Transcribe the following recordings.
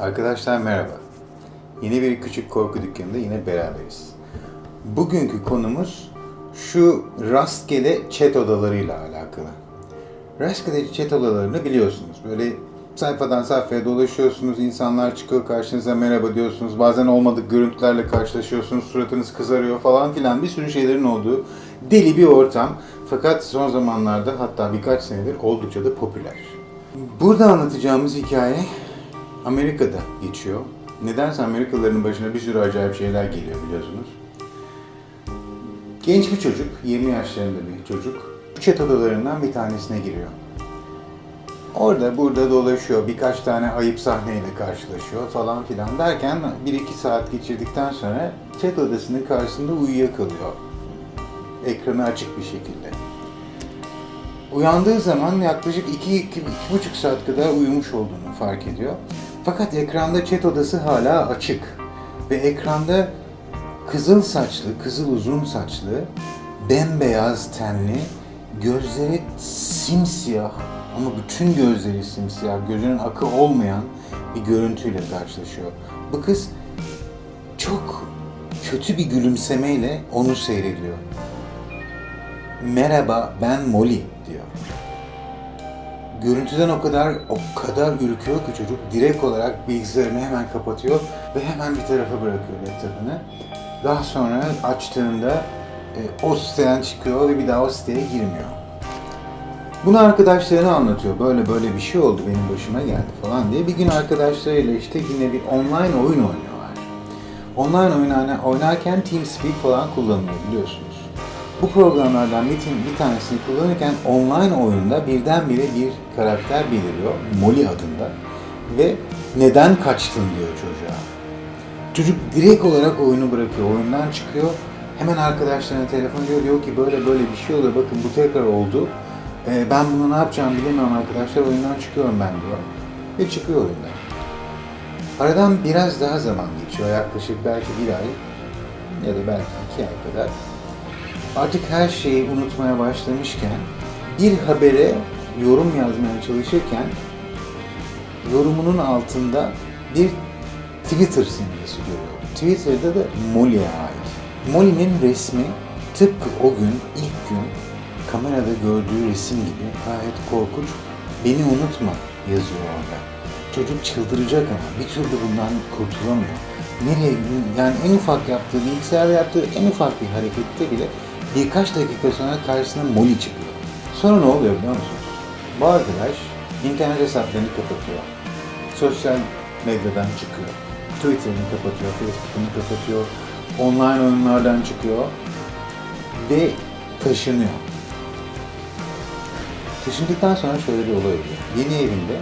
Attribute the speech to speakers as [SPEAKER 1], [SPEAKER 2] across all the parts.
[SPEAKER 1] Arkadaşlar merhaba. Yeni bir küçük korku dükkanında yine beraberiz. Bugünkü konumuz şu rastgele chat odalarıyla alakalı. Rastgele chat odalarını biliyorsunuz. Böyle sayfadan sayfaya dolaşıyorsunuz, insanlar çıkıyor karşınıza merhaba diyorsunuz. Bazen olmadık görüntülerle karşılaşıyorsunuz, suratınız kızarıyor falan filan bir sürü şeylerin olduğu deli bir ortam. Fakat son zamanlarda hatta birkaç senedir oldukça da popüler. Burada anlatacağımız hikaye Amerika'da geçiyor. Nedense Amerikalıların başına bir sürü acayip şeyler geliyor biliyorsunuz. Genç bir çocuk, 20 yaşlarında bir çocuk, chat odalarından bir tanesine giriyor. Orada burada dolaşıyor, birkaç tane ayıp sahneyle karşılaşıyor falan filan derken 1-2 saat geçirdikten sonra chat odasının karşısında uyuyakalıyor. Ekranı açık bir şekilde. Uyandığı zaman yaklaşık 2-2,5 saat kadar uyumuş olduğunu fark ediyor. Fakat ekranda chat odası hala açık. Ve ekranda kızıl saçlı, kızıl uzun saçlı, bembeyaz tenli, gözleri simsiyah ama bütün gözleri simsiyah, gözünün akı olmayan bir görüntüyle karşılaşıyor. Bu kız çok kötü bir gülümsemeyle onu seyrediyor. Merhaba ben Molly diyor. Görüntüden o kadar o kadar ürküyor ki çocuk direkt olarak bilgisayarını hemen kapatıyor ve hemen bir tarafa bırakıyor laptopunu. Daha sonra açtığında e, o siteden çıkıyor ve bir daha o siteye girmiyor. Bunu arkadaşlarına anlatıyor. Böyle böyle bir şey oldu benim başıma geldi falan diye. Bir gün arkadaşlarıyla işte yine bir online oyun oynuyorlar. Online oyun oyna- oynarken TeamSpeak falan kullanılıyor biliyorsunuz. Bu programlardan bir, bir tanesini kullanırken online oyunda birdenbire bir karakter beliriyor. Molly adında. Ve neden kaçtın diyor çocuğa. Çocuk direkt olarak oyunu bırakıyor. Oyundan çıkıyor. Hemen arkadaşlarına telefon ediyor. Diyor ki böyle böyle bir şey oluyor. Bakın bu tekrar oldu. Ee, ben bunu ne yapacağımı bilemiyorum arkadaşlar. Oyundan çıkıyorum ben diyor. Ve çıkıyor oyundan. Aradan biraz daha zaman geçiyor. Yaklaşık belki bir ay ya da belki iki ay kadar. Artık her şeyi unutmaya başlamışken bir habere yorum yazmaya çalışırken yorumunun altında bir Twitter simgesi görüyor. Twitter'da da Molly'e ait. Molly'nin resmi tıpkı o gün, ilk gün kamerada gördüğü resim gibi gayet korkunç. Beni unutma yazıyor orada. Çocuk çıldıracak ama bir türlü bundan kurtulamıyor. Nereye, yani en ufak yaptığı, bilgisayarda yaptığı en ufak bir harekette bile birkaç dakika sonra karşısına Molly çıkıyor. Sonra ne oluyor biliyor musunuz? Bu arkadaş internet hesaplarını kapatıyor. Sosyal medyadan çıkıyor. Twitter'ını kapatıyor, Facebook'unu kapatıyor. Online oyunlardan çıkıyor. Ve taşınıyor. Taşındıktan sonra şöyle bir olay oluyor. Yeni evinde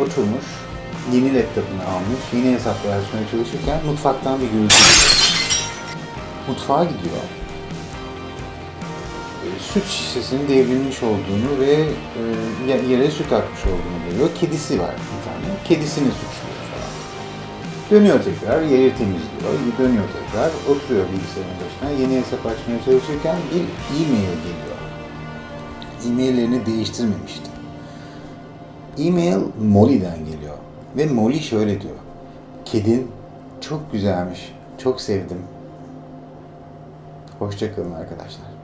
[SPEAKER 1] oturmuş, yeni laptopunu almış, yeni hesaplar açmaya çalışırken mutfaktan bir gürültü. Mutfağa gidiyor. E, Süt şişesinin devrilmiş olduğunu ve e, ye- yere süt akmış olduğunu görüyor. Kedisi var bir tane. Kedisini suçluyor falan. Dönüyor tekrar, yeri temizliyor. Dönüyor tekrar, oturuyor bilgisayarın başına. Yeni hesap açmaya çalışırken bir e-mail geliyor. E-maillerini değiştirmemişti. E-mail Molly'den geliyor. Ve Molly şöyle diyor. Kedin çok güzelmiş. Çok sevdim. Hoşçakalın arkadaşlar.